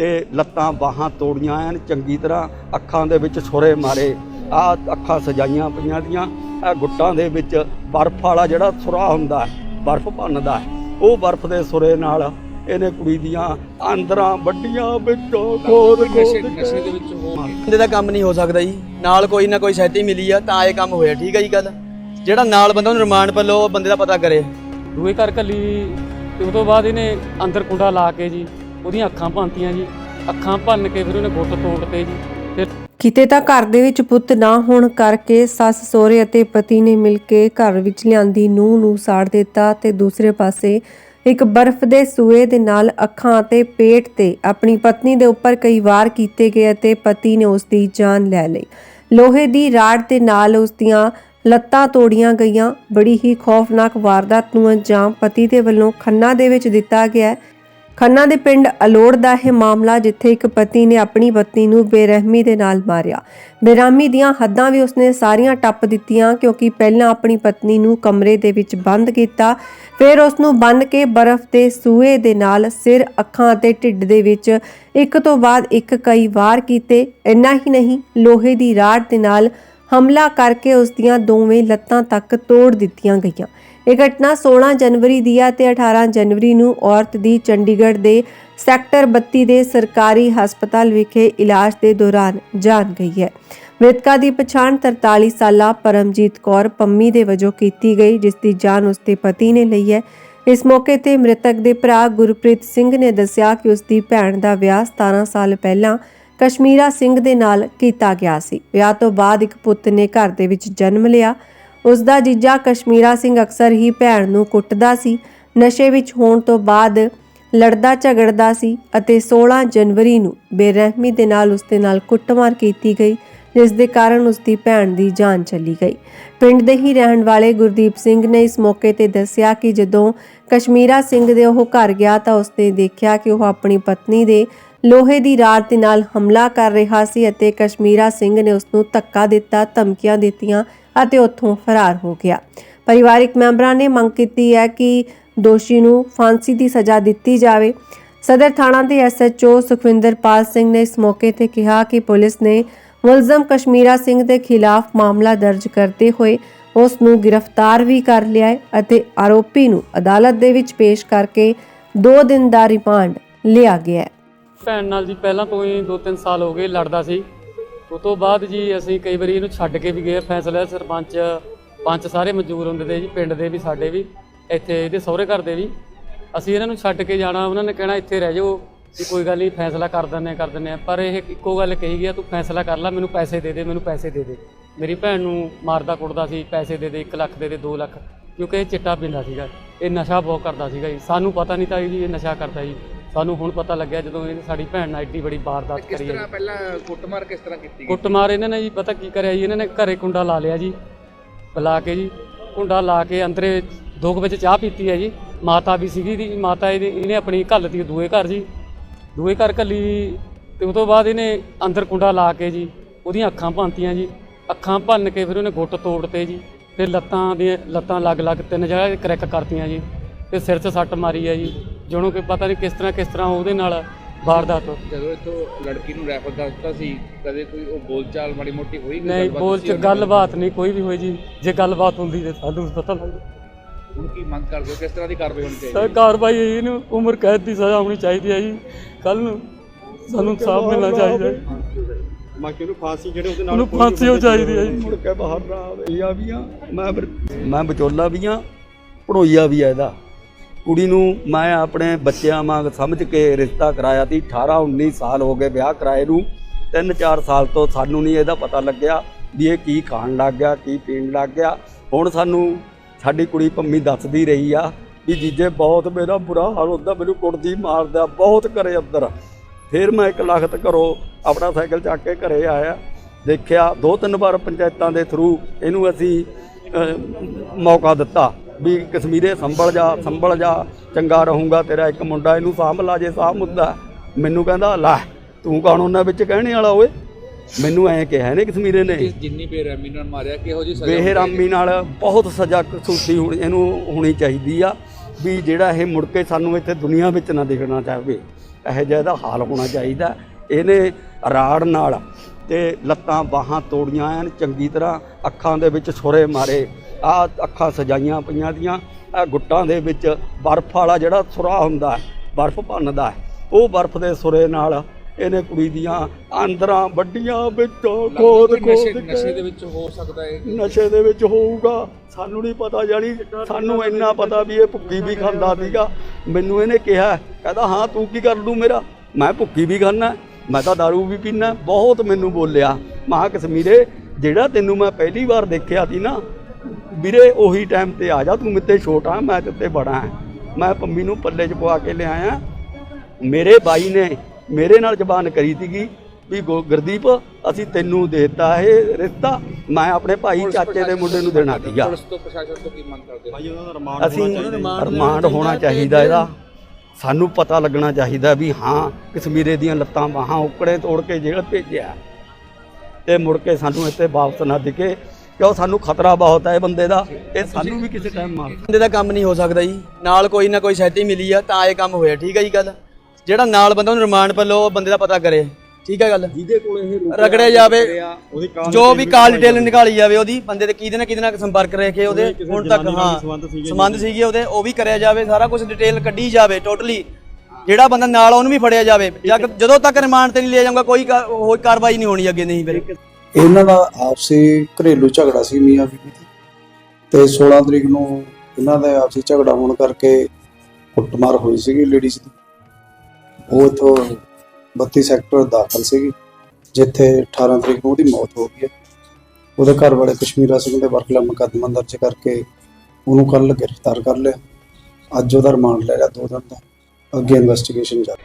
ਤੇ ਲੱਤਾਂ ਬਾਹਾਂ ਤੋੜੀਆਂ ਐਨ ਚੰਗੀ ਤਰ੍ਹਾਂ ਅੱਖਾਂ ਦੇ ਵਿੱਚ ਛੁਰੇ ਮਾਰੇ। ਆ ਅੱਖਾਂ ਸਜਾਈਆਂ ਪਈਆਂ ਦੀਆਂ। ਆ ਗੁੱਟਾਂ ਦੇ ਵਿੱਚ ਬਰਫ਼ ਵਾਲਾ ਜਿਹੜਾ ਸੁਰਾ ਹੁੰਦਾ ਬਰਫ਼ ਭੰਨਦਾ ਉਹ ਬਰਫ਼ ਦੇ ਸੁਰੇ ਨਾਲ ਇਹਨੇ ਕੁੜੀ ਦੀਆਂ ਅੰਦਰਾਂ ਵੱਡੀਆਂ ਵਿੱਚੋਂ ਖੋਦ ਖੋਦ ਨਸ਼ੇ ਦੇ ਵਿੱਚ ਹੋ ਬੰਦੇ ਦਾ ਕੰਮ ਨਹੀਂ ਹੋ ਸਕਦਾ ਜੀ। ਨਾਲ ਕੋਈ ਨਾ ਕੋਈ ਸਹਾਇਤਾ ਮਿਲੀ ਆ ਤਾਂ ਇਹ ਕੰਮ ਹੋਇਆ। ਠੀਕ ਹੈ ਜੀ ਗੱਲ। ਜਿਹੜਾ ਨਾਲ ਬੰਦਾ ਉਹਨੂੰ ਰਿਮਾਂਡ ਪਰ ਲਓ ਉਹ ਬੰਦੇ ਦਾ ਪਤਾ ਕਰੇ। ਦੂਏ ਘਰ ਕੱਲੀ ਤੇ ਉਸ ਤੋਂ ਬਾਅਦ ਇਹਨੇ ਅੰਦਰ ਕੁੰਡਾ ਲਾ ਕੇ ਜੀ ਉਹਦੀਆਂ ਅੱਖਾਂ ਭੰਨਤੀਆਂ ਜੀ। ਅੱਖਾਂ ਭੰਨ ਕੇ ਫਿਰ ਉਹਨੇ ਗੁੱਟ ਤੋੜਤੇ ਜੀ। ਫਿਰ ਕਿਤੇ ਤਾਂ ਘਰ ਦੇ ਵਿੱਚ ਪੁੱਤ ਨਾ ਹੋਣ ਕਰਕੇ ਸੱਸ, ਸਹੁਰੇ ਅਤੇ ਪਤੀ ਨੇ ਮਿਲ ਕੇ ਘਰ ਵਿੱਚ ਲਿਆਂਦੀ ਨੂੰਹ ਨੂੰ ਸਾੜ ਦਿੱਤਾ ਤੇ ਦੂਸਰੇ ਪਾਸੇ ਇੱਕ ਬਰਫ਼ ਦੇ ਸੂਏ ਦੇ ਨਾਲ ਅੱਖਾਂ ਅਤੇ ਪੇਟ ਤੇ ਆਪਣੀ ਪਤਨੀ ਦੇ ਉੱਪਰ ਕਈ ਵਾਰ ਕੀਤੇ ਗਏ ਅਤੇ ਪਤੀ ਨੇ ਉਸ ਦੀ ਜਾਨ ਲੈ ਲਈ। ਲੋਹੇ ਦੀ ਰਾੜ ਦੇ ਨਾਲ ਉਸ ਦੀਆਂ ਲੱਤਾਂ ਤੋੜੀਆਂ ਗਈਆਂ। ਬੜੀ ਹੀ ਖੌਫਨਾਕ ਵਾਰਦਾਤ ਨੂੰ ਅੰਜਾਮ ਪਤੀ ਦੇ ਵੱਲੋਂ ਖੰਨਾ ਦੇ ਵਿੱਚ ਦਿੱਤਾ ਗਿਆ। ਖੰਨਾ ਦੇ ਪਿੰਡ ਅਲੋੜ ਦਾ ਇਹ ਮਾਮਲਾ ਜਿੱਥੇ ਇੱਕ ਪਤੀ ਨੇ ਆਪਣੀ ਪਤਨੀ ਨੂੰ ਬੇਰਹਿਮੀ ਦੇ ਨਾਲ ਮਾਰਿਆ। ਬੇਰਹਿਮੀ ਦੀਆਂ ਹੱਦਾਂ ਵੀ ਉਸਨੇ ਸਾਰੀਆਂ ਟੱਪ ਦਿੱਤੀਆਂ ਕਿਉਂਕਿ ਪਹਿਲਾਂ ਆਪਣੀ ਪਤਨੀ ਨੂੰ ਕਮਰੇ ਦੇ ਵਿੱਚ ਬੰਦ ਕੀਤਾ, ਫਿਰ ਉਸ ਨੂੰ ਬੰਨ ਕੇ ਬਰਫ਼ ਦੇ ਸੂਏ ਦੇ ਨਾਲ ਸਿਰ, ਅੱਖਾਂ ਅਤੇ ਢਿੱਡ ਦੇ ਵਿੱਚ ਇੱਕ ਤੋਂ ਬਾਅਦ ਇੱਕ ਕਈ ਵਾਰ ਕੀਤੇ। ਇੰਨਾ ਹੀ ਨਹੀਂ, ਲੋਹੇ ਦੀ ਰਾੜ ਦੇ ਨਾਲ ਹਮਲਾ ਕਰਕੇ ਉਸ ਦੀਆਂ ਦੋਵੇਂ ਲੱਤਾਂ ਤੱਕ ਤੋੜ ਦਿੱਤੀਆਂ ਗਈਆਂ। ਇਹ ਘਟਨਾ 16 ਜਨਵਰੀ ਦੀ ਹੈ ਤੇ 18 ਜਨਵਰੀ ਨੂੰ ਔਰਤ ਦੀ ਚੰਡੀਗੜ੍ਹ ਦੇ ਸੈਕਟਰ 32 ਦੇ ਸਰਕਾਰੀ ਹਸਪਤਾਲ ਵਿਖੇ ਇਲਾਜ ਦੇ ਦੌਰਾਨ ਜਾਨ ਗਈ ਹੈ। ਮ੍ਰਿਤਕਾ ਦੀ ਪਛਾਣ 43 ਸਾਲਾ ਪਰਮਜੀਤ ਕੌਰ ਪੰਮੀ ਦੇ ਵਜੋਂ ਕੀਤੀ ਗਈ, ਜਿਸ ਦੀ ਜਾਨ ਉਸਦੇ ਪਤੀ ਨੇ ਲਈ ਹੈ। ਇਸ ਮੌਕੇ ਤੇ ਮ੍ਰਿਤਕ ਦੇ ਭਰਾ ਗੁਰਪ੍ਰੀਤ ਸਿੰਘ ਨੇ ਦੱਸਿਆ ਕਿ ਉਸ ਦੀ ਭੈਣ ਦਾ ਵਿਆਹ 17 ਸਾਲ ਪਹਿਲਾਂ ਕਸ਼ਮੀਰਾ ਸਿੰਘ ਦੇ ਨਾਲ ਕੀਤਾ ਗਿਆ ਸੀ। ਵਿਆਹ ਤੋਂ ਬਾਅਦ ਇੱਕ ਪੁੱਤ ਨੇ ਘਰ ਦੇ ਵਿੱਚ ਜਨਮ ਲਿਆ। ਉਸ ਦਾ ਜੀਜਾ ਕਸ਼ਮੀਰਾ ਸਿੰਘ ਅਕਸਰ ਹੀ ਭੈਣ ਨੂੰ ਕੁੱਟਦਾ ਸੀ। ਨਸ਼ੇ ਵਿੱਚ ਹੋਣ ਤੋਂ ਬਾਅਦ ਲੜਦਾ ਝਗੜਦਾ ਸੀ ਅਤੇ 16 ਜਨਵਰੀ ਨੂੰ ਬੇਰਹਿਮੀ ਦੇ ਨਾਲ ਉਸ ਦੇ ਨਾਲ ਕੁੱਟਮਾਰ ਕੀਤੀ ਗਈ, ਜਿਸ ਦੇ ਕਾਰਨ ਉਸ ਦੀ ਭੈਣ ਦੀ ਜਾਨ ਚਲੀ ਗਈ। ਪਿੰਡ ਦੇ ਹੀ ਰਹਿਣ ਵਾਲੇ ਗੁਰਦੀਪ ਸਿੰਘ ਨੇ ਇਸ ਮੌਕੇ ਤੇ ਦੱਸਿਆ ਕਿ ਜਦੋਂ ਕਸ਼ਮੀਰਾ ਸਿੰਘ ਦੇ ਉਹ ਘਰ ਗਿਆ ਤਾਂ ਉਸਨੇ ਦੇਖਿਆ ਕਿ ਉਹ ਆਪਣੀ ਪਤਨੀ ਦੇ ਲੋਹੇ ਦੀ ਰਾੜ ਦੇ ਨਾਲ ਹਮਲਾ ਕਰ ਰਿਹਾ ਸੀ ਅਤੇ ਕਸ਼ਮੀਰਾ ਸਿੰਘ ਨੇ ਉਸ ਨੂੰ ਧੱਕਾ ਦਿੱਤਾ, ਧਮਕੀਆਂ ਦਿੱਤੀਆਂ ਅਤੇ ਉੱਥੋਂ ਫਰਾਰ ਹੋ ਗਿਆ। ਪਰਿਵਾਰਿਕ ਮੈਂਬਰਾਂ ਨੇ ਮੰਗ ਕੀਤੀ ਹੈ ਕਿ ਦੋਸ਼ੀ ਨੂੰ ਫਾਂਸੀ ਦੀ ਸਜ਼ਾ ਦਿੱਤੀ ਜਾਵੇ। ਸਦਰ ਥਾਣਾ ਦੇ ਐਸਐਚਓ ਸੁਖਵਿੰਦਰਪਾਲ ਸਿੰਘ ਨੇ ਇਸ ਮੌਕੇ ਤੇ ਕਿਹਾ ਕਿ ਪੁਲਿਸ ਨੇ ਮੁਲਜ਼ਮ ਕਸ਼ਮੀਰਾ ਸਿੰਘ ਦੇ ਖਿਲਾਫ ਮਾਮਲਾ ਦਰਜ ਕਰਦੇ ਹੋਏ ਉਸ ਨੂੰ ਗ੍ਰਿਫਤਾਰ ਵੀ ਕਰ ਲਿਆ ਹੈ ਅਤੇ ਆਰੋਪੀ ਨੂੰ ਅਦਾਲਤ ਦੇ ਵਿੱਚ ਪੇਸ਼ ਕਰਕੇ 2 ਦਿਨ ਦਾ ਰਿਮਾਂਡ ਲਿਆ ਗਿਆ ਹੈ। ਭੈਣ ਨਾਲ ਜੀ ਪਹਿਲਾਂ ਤੋਂ ਹੀ 2-3 ਸਾਲ ਹੋ ਗਏ ਲੜਦਾ ਸੀ। ਉਸ ਤੋਂ ਬਾਅਦ ਜੀ ਅਸੀਂ ਕਈ ਵਾਰੀ ਇਹਨੂੰ ਛੱਡ ਕੇ ਵੀ ਗਏ। ਫੈਸਲਾ ਸਰਪੰਚ ਪੰਚ ਸਾਰੇ ਮਜ਼ਦੂਰ ਹੁੰਦੇ ਤੇ ਜੀ ਪਿੰਡ ਦੇ ਵੀ ਸਾਡੇ ਵੀ ਇੱਥੇ ਇਹਦੇ ਸਹੁਰੇ ਘਰ ਦੇ ਵੀ। ਅਸੀਂ ਇਹਨਾਂ ਨੂੰ ਛੱਡ ਕੇ ਜਾਣਾ ਉਹਨਾਂ ਨੇ ਕਹਿਣਾ ਇੱਥੇ ਰਹਿ ਜਾਓ ਵੀ ਕੋਈ ਗੱਲ ਨਹੀਂ ਫੈਸਲਾ ਕਰ ਦਿੰਦੇ ਹਾਂ, ਕਰ ਦਿੰਦੇ ਹਾਂ। ਪਰ ਇਹ ਇੱਕੋ ਗੱਲ ਕਹੀ ਗਿਆ ਤੂੰ ਫੈਸਲਾ ਕਰ ਲੈ ਮੈਨੂੰ ਪੈਸੇ ਦੇ ਦੇ ਮੈਨੂੰ ਪੈਸੇ ਦੇ ਦੇ। ਮੇਰੀ ਭੈਣ ਨੂੰ ਮਾਰਦਾ ਕੁੱਟਦਾ ਸੀ ਪੈਸੇ ਦੇ ਦੇ 1 ਲੱਖ ਦੇ ਦੇ 2 ਲੱਖ। ਕਿਉਂਕਿ ਇਹ ਚਿੱਟਾ ਪੀਂਦਾ ਸੀਗਾ। ਇਹ ਨਸ਼ਾ ਬਹੁਤ ਕਰਦਾ ਸੀਗਾ ਜੀ। ਸਾਨੂੰ ਪਤਾ ਨਹੀਂ ਤਾਂ ਜੀ ਇਹ ਨਸ਼ਾ ਕਰਦਾ ਜੀ। ਸਾਨੂੰ ਹੁਣ ਪਤਾ ਲੱਗਿਆ ਜਦੋਂ ਇਹਨੇ ਸਾਡੀ ਭੈਣ ਨਾਲ ਐਡੀ ਬੜੀ ਵਾਰਦਾਤ ਕਿਸ ਕਰੀ ਹੈ। ਤਰ੍ਹਾਂ ਪਹਿਲਾਂ ਕੁੱਟਮਾਰ ਕਿਸ ਤਰ੍ਹਾਂ ਕੀਤੀ ਗਈ? ਕੁੱਟਮਾਰ ਇਹਨਾਂ ਨੇ ਜੀ ਪਤਾ ਕੀ ਕਰਿਆ ਜੀ ਇਹਨਾਂ ਨੇ ਘਰੇ ਕੁੰਡਾ ਲਾ ਲਿਆ ਜੀ ਬੁਲਾ ਕੇ ਜੀ ਕੁੰਡਾ ਲਾ ਕੇ ਅੰਦਰੇ ਦੋ ਕੁ ਵਿੱਚ ਚਾਹ ਪੀਤੀ ਹੈ ਜੀ। ਮਾਤਾ ਵੀ ਸੀਗੀ ਦੀ ਮਾਤਾ ਇਹਦੀ ਇਹਨੇ ਆਪਣੀ ਘੱਲਤੀ ਦੂਏ ਘਰ ਜੀ। ਦੂਏ ਘਰ ਘੱਲੀ ਤੇ ਉਸ ਤੋਂ ਬਾਅਦ ਇਹਨੇ ਅੰਦਰ ਕੁੰਡਾ ਲਾ ਕੇ ਜੀ ਉਹਦੀਆਂ ਅੱਖਾਂ ਭੰਨਤੀਆਂ ਜੀ। ਅੱਖਾਂ ਭੰਨ ਕੇ ਫਿਰ ਉਹਨੇ ਗੁੱਟ ਤੋੜਤੇ ਜੀ ਫਿਰ ਲੱਤਾਂ ਦੀਆਂ ਲੱਤਾਂ ਅਲੱਗ-ਅਲੱਗ ਤਿੰਨ ਜਗ੍ਹਾ ਕਰੈਕ ਕਰਤੀਆਂ ਜੀ ਤੇ ਸਿਰ 'ਚ ਸੱਟ ਮਾਰੀ ਹੈ ਜੀ। ਜਿਹਨੂੰ ਕਿ ਪਤਾ ਨਹੀਂ ਕਿਸ ਤਰ੍ਹਾਂ ਕਿਸ ਤਰ੍ਹਾਂ ਉਹਦੇ ਨਾਲ ਵਾਰਦਾਤ ਜਦੋਂ ਇੱਥੋਂ ਲੜਕੀ ਨੂੰ ਰੈਫਰ ਕਰ ਦਿੱਤਾ ਸੀ ਕਦੇ ਕੋਈ ਉਹ ਬੋਲਚਾਲ ਮਾੜੀ ਮੋਟੀ ਹੋਈ ਕੋਈ ਨਹੀਂ ਗੱਲਬਾਤ ਬੋਲ ਚ ਉਹਨਾਂ ਨਾਲ? ਗੱਲਬਾਤ ਨਹੀਂ ਕੋਈ ਵੀ ਹੋਈ ਜੀ। ਜੇ ਗੱਲਬਾਤ ਹੁੰਦੀ ਤੇ ਸਾਨੂੰ ਪਤਾ ਲੱਗਦਾ ਹੁਣ ਕੀ ਮੰਗ ਕਰਦੇ ਹੋ? ਕਿਸ ਤਰ੍ਹਾਂ ਦੀ ਕਾਰਵਾਈ ਹੋਣੀ ਚਾਹੀਦੀ ਸਰ ਕਾਰਵਾਈ ਇਹਨੂੰ ਉਮਰ ਕੈਦ ਦੀ ਸਜ਼ਾ ਹੋਣੀ ਚਾਹੀਦੀ ਹੈ ਜੀ। ਕੱਲ ਨੂੰ ਸਾਨੂੰ ਇਨਸਾਫ ਮਿਲਣਾ ਚਾਹੀਦਾ ਹੈ। ਬਾਕੀ ਨੂੰ ਫਾਂਸੀ ਜਿਹੜੇ ਉਹਦੇ ਉਹਨੂੰ ਫਾਂਸੀ ਹੋ ਚਾਹੀਦੀ ਹੈ ਜੀ। ਮੁੜ ਕੇ ਬਾਹਰ ਨਾ ਆਵੇ ਆ ਵੀ ਆ ਮੈਂ ਫਿਰ- ਮੈਂ ਵਿਚੋਲਾ ਵੀ ਆ ਪੜੋਈਆ ਵੀ ਆ ਇਹਦਾ। ਕੁੜੀ ਨੂੰ ਮੈਂ ਆਪਣੇ ਬੱਚਿਆਂ ਵਾਂਗ ਸਮਝ ਕੇ ਰਿਸ਼ਤਾ ਕਰਾਇਆ ਸੀ। 18 19 ਸਾਲ ਹੋ ਗਏ ਵਿਆਹ ਕਰਾਏ ਨੂੰ। 3-4 ਸਾਲ ਤੋਂ ਸਾਨੂੰ ਨਹੀਂ ਇਹਦਾ ਪਤਾ ਲੱਗਿਆ ਵੀ ਇਹ ਕੀ ਖਾਣ ਲੱਗ ਗਿਆ, ਕੀ ਪੀਣ ਲੱਗ ਗਿਆ। ਹੁਣ ਸਾਨੂੰ ਸਾਡੀ ਕੁੜੀ ਪੰਮੀ ਦੱਸਦੀ ਰਹੀ ਆ ਵੀ ਜੀਜੇ ਬਹੁਤ ਮੇਰਾ ਬੁਰਾ ਹਾਲ ਹੁੰਦਾ, ਮੈਨੂੰ ਕੁੱਟਦੀ ਮਾਰਦਾ, ਬਹੁਤ ਕਰੇ ਅੰਦਰ। ਫਿਰ ਮੈਂ ਇੱਕ ਲਖਤ ਘਰੋਂ ਆਪਣਾ ਸਾਈਕਲ ਚੱਕ ਕੇ ਘਰੇ ਆਇਆ। ਦੇਖਿਆ ਦੋ ਤਿੰਨ ਵਾਰ ਪੰਚਾਇਤਾਂ ਦੇ ਥਰੂ ਇਹਨੂੰ ਅਸੀਂ ਮੌਕਾ ਦਿੱਤਾ। ਵੀ ਕਸ਼ਮੀਰੇ ਸੰਭਲ ਜਾ ਸੰਭਲ ਜਾ ਚੰਗਾ ਰਹੂੰਗਾ ਤੇਰਾ ਇੱਕ ਮੁੰਡਾ ਇਹਨੂੰ ਸਾਂਭ ਲਾ ਜੇ ਸਾਂਭ ਮੁੱਦਾ ਮੈਨੂੰ ਕਹਿੰਦਾ ਲੈ ਤੂੰ ਕੌਣ ਉਹਨਾਂ ਵਿੱਚ ਕਹਿਣੇ ਵਾਲਾ ਓਏ? ਮੈਨੂੰ ਐਂ ਕਿਹਾ ਨੇ ਕਸ਼ਮੀਰੇ ਨੇ। ਜਿੰਨੀ ਬੇਰਹਿਮੀ ਨਾਲ ਮਾਰਿਆ ਕਿਹੋ ਜੀ ਸਜ਼ਾ ਬੇਹਰਾਮੀ ਨਾਲ ਬਹੁਤ ਸਜ਼ਾ ਕਸੂਤੀ ਹੋਣੀ ਇਹਨੂੰ ਹੋਣੀ ਚਾਹੀਦੀ ਆ ਵੀ ਜਿਹੜਾ ਇਹ ਮੁੜ ਕੇ ਸਾਨੂੰ ਇੱਥੇ ਦੁਨੀਆ ਵਿੱਚ ਨਾ ਦਿਖਣਾ ਚਾਹਵੇ ਇਹੋ ਜਿਹਾ ਇਹਦਾ ਹਾਲ ਹੋਣਾ ਚਾਹੀਦਾ। ਇਹਨੇ ਰਾੜ ਨਾਲ ਤੇ ਲੱਤਾਂ ਬਾਹਾਂ ਤੋੜੀਆਂ ਐਨ ਚੰਗੀ ਤਰ੍ਹਾਂ ਅੱਖਾਂ ਦੇ ਵਿੱਚ ਛੁਰੇ ਮਾਰੇ ਆ ਅੱਖਾਂ ਸਜਾਈਆਂ ਪਈਆਂ ਦੀਆਂ ਆ ਗੁੱਟਾਂ ਦੇ ਵਿੱਚ ਬਰਫ਼ ਵਾਲਾ ਜਿਹੜਾ ਸੁਰਾ ਹੁੰਦਾ ਹੈ, ਬਰਫ਼ ਭੰਨਦਾ ਉਹ ਬਰਫ਼ ਦੇ ਸੁਰੇ ਨਾਲ ਇਹਨੇ ਕੁੜੀ ਦੀਆਂ ਅੰਦਰਾਂ ਵੱਡੀਆਂ ਵਿੱਚੋਂ ਖੋਦ ਖੋਦ ਨਸ਼ੇ ਦੇ ਵਿੱਚ ਹੋ ਸਕਦਾ ਹੈ ਨਸ਼ੇ ਦੇ ਵਿੱਚ ਹੋਊਗਾ। ਸਾਨੂੰ ਨਹੀਂ ਪਤਾ ਜਾਣੀ ਸਾਨੂੰ ਇੰਨਾ ਪਤਾ ਵੀ ਇਹ ਭੁੱਕੀ ਵੀ ਖਾਂਦਾ ਸੀਗਾ। ਮੈਨੂੰ ਇਹਨੇ ਕਿਹਾ ਕਹਿੰਦਾ ਹਾਂ ਤੂੰ ਕੀ ਕਰ ਲੂ ਮੇਰਾ? ਮੈਂ ਭੁੱਕੀ ਵੀ ਖਾਨਾ ਮੈਂ ਤਾਂ दारू ਵੀ ਪੀਨਾ ਬਹੁਤ ਮੈਨੂੰ ਬੋਲਿਆ। ਮਹਾ ਕਸ਼ਮੀਰੇ ਜਿਹੜਾ ਤੈਨੂੰ ਮੈਂ ਪਹਿਲੀ ਵਾਰ ਦੇਖਿਆ ਸੀ ਨਾ ਵੀਰੇ ਉਹੀ ਟਾਈਮ ਤੇ ਆ ਜਾ ਤੂੰ ਮੇਤੇ ਛੋਟਾ ਮੈਂ ਤੇ ਬੜਾ ਹਾਂ। ਮੈਂ ਪੰਮੀ ਨੂੰ ਪੱਲੇ 'ਚ ਪਵਾ ਕੇ ਲਿਆਇਆ। ਮੇਰੇ ਬਾਈ ਨੇ ਮੇਰੇ ਨਾਲ ਜ਼ਬਾਨ ਕਰੀ ਸੀਗੀ ਵੀ ਗੋ- ਗੁਰਦੀਪ ਅਸੀਂ ਤੈਨੂੰ ਦੇਤਾ ਇਹ ਰਿਸ਼ਤਾ ਮੈਂ ਆਪਣੇ ਭਾਈ ਚਾਚੇ ਦੇ ਮੁੰਡੇ ਨੂੰ ਦੇਣਾ ਸੀਗਾ। ਪੁਲਿਸ ਤੋਂ ਪ੍ਰਸ਼ਾਸਨ ਤੋਂ ਕੀ ਮੰਗ ਕਰਦੇ ਹੋ? ਅਸੀਂ ਰਿਮਾਂਡ ਹੋਣਾ ਚਾਹੀਦਾ ਇਹਦਾ। ਸਾਨੂੰ ਪਤਾ ਲੱਗਣਾ ਚਾਹੀਦਾ ਵੀ ਹਾਂ ਕਸ਼ਮੀਰੇ ਦੀਆਂ ਲੱਤਾਂ ਬਾਹਾਂ ਉਕੜੇ ਤੋੜ ਕੇ ਜੇਲ੍ਹ ਭੇਜਿਆ। ਤੇ ਮੁੜ ਕੇ ਸਾਨੂੰ ਇੱਥੇ ਵਾਪਸ ਨਾ ਦਿਖੇ ਕਿਉਂ ਸਾਨੂੰ ਖਤਰਾ ਬਹੁਤ ਹੈ ਇਹ ਬੰਦੇ ਦਾ ਇਹ ਸਾਨੂੰ ਵੀ ਕਿਸੇ ਟਾਈਮ ਮਾਰ ਬੰਦੇ ਦਾ ਕੰਮ ਨਹੀਂ ਹੋ ਸਕਦਾ ਜੀ। ਨਾਲ ਕੋਈ ਨਾ ਕੋਈ ਸਹਿਤੀ ਮਿਲੀ ਆ ਤਾਂ ਇਹ ਕੰਮ ਹੋਇਆ ਠੀਕ ਹੈ ਜੀ ਗੱਲ? ਜਿਹੜਾ ਨਾਲ ਬੰਦਾ ਉਹਨੂੰ ਰਿਮਾਂਡ ਪਰ ਲਓ ਉਹ ਬੰਦੇ ਦਾ ਪਤਾ ਕਰੇ ਠੀਕ ਹੈ ਗੱਲ? ਜਿਹਦੇ ਕੋਲ ਇਹ ਰਗੜਿਆ ਜਾਵੇ ਜੋ ਵੀ ਕਾਲ ਡਿਟੇਲ ਨਿਕਾਲੀ ਜਾਵੇ ਉਹਦੀ ਬੰਦੇ ਦੇ ਕਿਹਦੇ ਨਾਲ ਕਿਹਦੇ ਨਾਲ ਸੰਪਰਕ ਰੱਖੇ ਉਹਦੇ ਹੁਣ ਤੱਕ ਹਾਂ ਸੰਬੰਧ ਸੀਗੇ ਉਹਦੇ ਉਹ ਵੀ ਕਰਿਆ ਜਾਵੇ ਸਾਰਾ ਕੁਝ ਡਿਟੇਲ ਕੱਢੀ ਜਾਵੇ ਟੋਟਲੀ ਜਿਹੜਾ ਬੰਦਾ ਨਾਲ ਉਹਨੂੰ ਵੀ ਫੜਿਆ ਜਾਵੇ। ਜਦ- ਤੱਕ ਰਿਮਾਂਡ ਤੇ ਨਹੀਂ ਲਿਆ ਜਾਊਗਾ ਕੋਈ ਕਾ- ਹੋਰ ਕਾਰਵਾਈ ਨਹੀਂ ਹੋਣੀ ਅੱਗੇ ਨਹੀਂ ਫਿਰ। ਇਹਨਾਂ ਦਾ ਆਪਸੀ ਘਰੇਲੂ ਝਗੜਾ ਸੀ ਮੀਆਂ ਬੀਬੀ ਦਾ ਤੇ 16 ਤਰੀਕ ਨੂੰ ਇਹਨਾਂ ਦਾ ਆਪਸੀ ਝਗੜਾ ਹੋਣ ਕਰਕੇ ਕੁੱਟਮਾਰ ਹੋਈ ਸੀਗੀ ਲੇਡੀਜ਼ ਦੀ। ਉਹ ਇੱਥੋਂ 32 ਸੈਕਟਰ ਦਾਖਲ ਸੀਗੀ, ਜਿੱਥੇ 18 ਤਰੀਕ ਨੂੰ ਉਹਦੀ ਮੌਤ ਹੋ ਗਈ ਹੈ। ਉਹਦੇ ਘਰ ਵਾਲੇ ਕਸ਼ਮੀਰਾ ਸਿੰਘ ਦੇ ਵਰਖਲਾ ਮੁਕੱਦਮਾ ਦਰਜ ਕਰਕੇ ਉਹਨੂੰ ਕੱਲ ਗ੍ਰਿਫਤਾਰ ਕਰ ਲਿਆ। ਅੱਜ ਉਹਦਾ ਰਿਮਾਂਡ ਲੈ ਲਿਆ ਦੋ ਦਿਨ ਦਾ। ਅੱਗੇ ਇਨਵੈਸਟੀਗੇਸ਼ਨ ਜਾਰੀ।